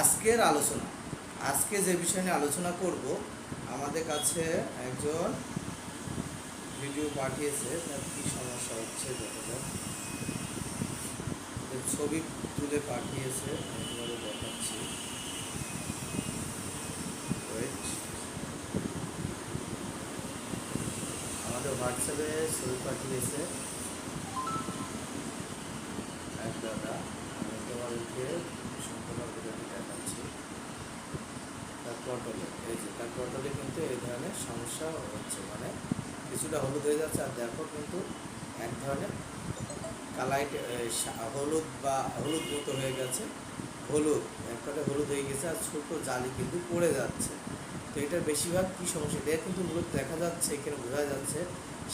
আজকের আলোচনা, আজকে যে বিষয় নিয়ে আলোচনা করব, আমাদের কাছে একজন ভিডিও পাঠিয়েছে, তার কী সমস্যা হচ্ছে দেখা ছবি তুলে পাঠিয়েছে, একেবারে দেখাচ্ছি। আমাদের হোয়াটসঅ্যাপে ছবি পাঠিয়েছে। এক দাদা। তোমাদেরকে সম্পূর্ণ ভিডিওটি দেখাচ্ছি। তার এই যে তার কিন্তু এই ধরনের সমস্যা হচ্ছে। মানে কিছুটা হলুদ হয়ে যাচ্ছে আর দেখো কিন্তু এক ধরনের কালাইট হলুদ বা হলুদ মতো হয়ে গেছে। হলুদ এক কথা হলুদ হয়ে গেছে আর ছোট জালি কিন্তু পড়ে যাচ্ছে। তো এটার বেশিরভাগ কী সমস্যা? এটা কিন্তু মূলত দেখা যাচ্ছে, এখানে বোঝা যাচ্ছে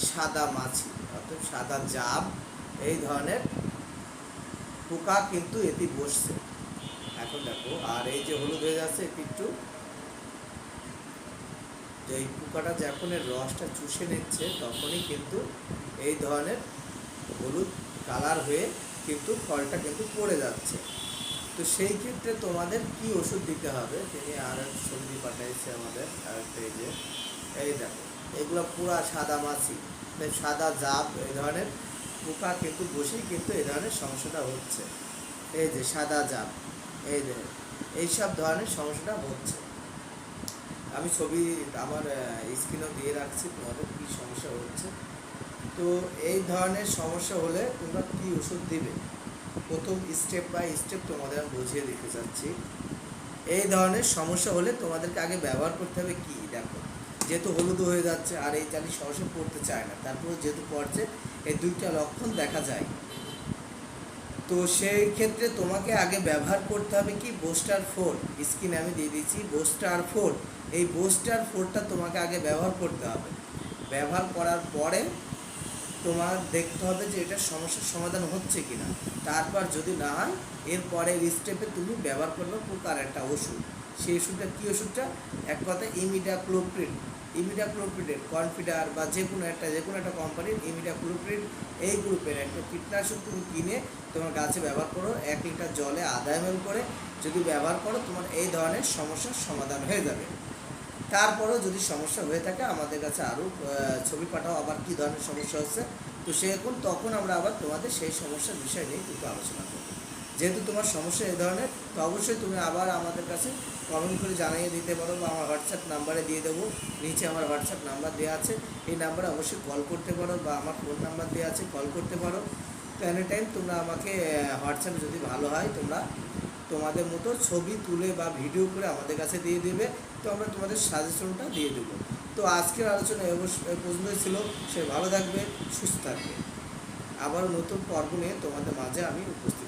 সাদা মাছি, অর্থাৎ সাদা জাব, এই ধরনের পোকা কিন্তু এটি বসছে। এখন দেখো, আর এই যে হলুদ হয়ে যাচ্ছে, এটি একটু তো এই পোকাটা যখন এর রসটা চুষে নিচ্ছে, তখনই কিন্তু এই ধরনের হলুদ কালার হয়ে কিন্তু ফলটা কিন্তু পড়ে যাচ্ছে। তো সেই ক্ষেত্রে তোমাদের কি ওষুধ দিতে হবে? তিনি আর এক ছবি পাঠাইছে আমাদের আর এই যে, এই দেখো, এগুলো পুরা সাদা মাছি মানে সাদা জাপ এই ধরনের পোকা কিন্তু বসেই কিন্তু এই ধরনের সমস্যাটা হচ্ছে। এই যে সাদা জাপ এই যে এইসব ধরনের সমস্যাটা হচ্ছে। আমি ছবি আমার স্ক্রিনও দিয়ে রাখছি, তোমাদের কী সমস্যা হচ্ছে। তো এই ধরনের সমস্যা হলে তোমরা কী ওষুধ দিবে? প্রথম স্টেপ বাই স্টেপ তোমাদের আমি বুঝিয়ে দিতে চাচ্ছি। এই ধরনের সমস্যা হলে তোমাদেরকে আগে ব্যবহার করতে হবে কী? দেখো যেহেতু হলুদ হয়ে যাচ্ছে আর এই চালি সহসে পড়তে চায় না। তারপরে যেহেতু পড়ছে, এই দুইটা লক্ষণ দেখা যায়। তো সেই ক্ষেত্রে তোমাকে আগে ব্যবহার করতে হবে কি? বোস্টার ফোর স্কিন আমি দিয়ে দিচ্ছি বোস্টার ফোর এই বোস্টার ফোরটা তোমাকে আগে ব্যবহার করতে হবে। ব্যবহার করার পরে তোমার দেখতে হবে যে এটা সমস্যার সমাধান হচ্ছে কি না তারপর যদি না হয় এরপরে স্টেপে তুমি ব্যবহার করবে প্রকার একটা ওষুধ। সেই ওষুধটা কী ওষুধটা? এক কথায় ইমিডাক্লোপ্রিড ইমিডাক্লোপ্রিডের কনফিডার বা যে কোনো একটা, যে কোনো একটা কোম্পানির ইমিডাক্লোপ্রিড এই গ্রুপের একটা কীটনাশক তুমি কিনে তোমার গাছে ব্যবহার করো, এক লিটার জলে এম করে। যদি ব্যবহার করো, তোমার এই ধরনের সমস্যার সমাধান হয়ে যাবে। তারপরেও যদি সমস্যা হয়ে থাকে, আমাদের কাছে আরও ছবি পাঠাও, আবার কী ধরনের সমস্যা হচ্ছে। তো সেরকম তখন আমরা আবার তোমাদের সেই সমস্যার বিষয় নিয়ে কিন্তু আলোচনা করব। যেহেতু তোমার সমস্যা এই ধরনের, তো অবশ্যই তুমি আবার আমাদের কাছে কমেন্ট করে জানিয়ে দিতে পারো বা আমার হোয়াটসঅ্যাপ নাম্বারে দিয়ে দেবো। নিচে আমার হোয়াটসঅ্যাপ নাম্বার দেওয়া আছে। এই নাম্বারে অবশ্যই কল করতে পারো বা আমার ফোন নাম্বার দেওয়া আছে কল করতে পারো। তো এনি টাইম তোমরা আমাকে হোয়াটসঅ্যাপে যদি ভালো হয়, তোমরা তোমাদের মতো ছবি তুলে বা ভিডিও করে আমাদের কাছে দিয়ে দেবে। তো আমরা তোমাদের সাজেশনটা দিয়ে দেবো। তো আজকের আলোচনা পর্যন্তই ছিল। সে ভালো থাকবে, সুস্থ থাকবে। আবার নতুন পর্ব নিয়ে তোমাদের মাঝে আমি উপস্থিত